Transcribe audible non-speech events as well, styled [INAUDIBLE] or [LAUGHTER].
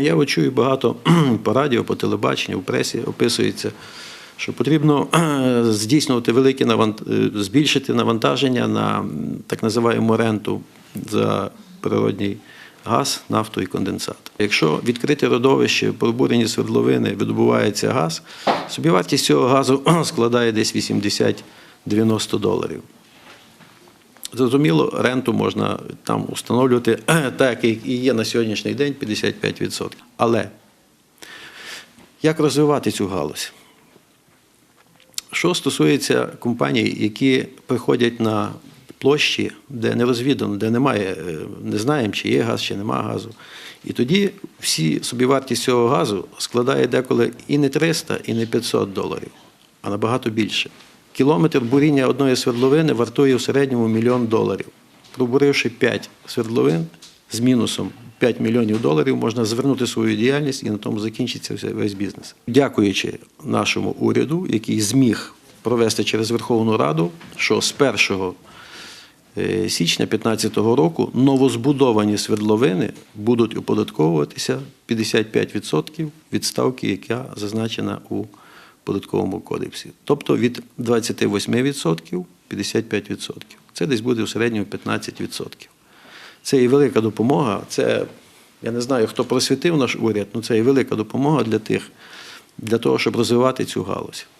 Я чую багато [CLEARS THROAT] по радіо, по телебаченню, в пресі описується, що потрібно здійснювати велике навант... е, збільшити навантаження на так називаємо ренту за природній газ, нафту і конденсат. Якщо відкрите родовище, пробурені свердловини, видобувається газ, собівартість цього газу [CLEARS THROAT] складає десь 80-90 доларів. Зрозуміло, ренту можна там встановлювати [CLEARS THROAT] так, як і є на сьогоднішній день 55%. Але як розвивати цю галузь? Що стосується компаній, які приходять на площі, де не розвідано, де немає, е, не знаємо, чи є газ, чи нема газу. І тоді всі собівартість цього газу складає деколи і не 300, і не 500 доларів, а набагато більше. Кілометр буріння одної свердловини вартує в середньому мільйон доларів. Пробуривши 5 свердловин з мінусом 5 мільйонів доларів, можна звернути свою діяльність і на тому закінчиться весь бізнес. Дякуючи нашому уряду, який зміг провести через Верховну Раду, що з 1 е, січня 2015 року новозбудовані свердловини будуть оподатковуватися 55% від ставки, яка зазначена у податковому кодексі. Тобто від 28% 55%. Це десь буде в середньому 15%. Це і велика допомога. Це я не знаю, хто просвітив наш уряд, але це і велика допомога для тих, для того, щоб розвивати цю галузь.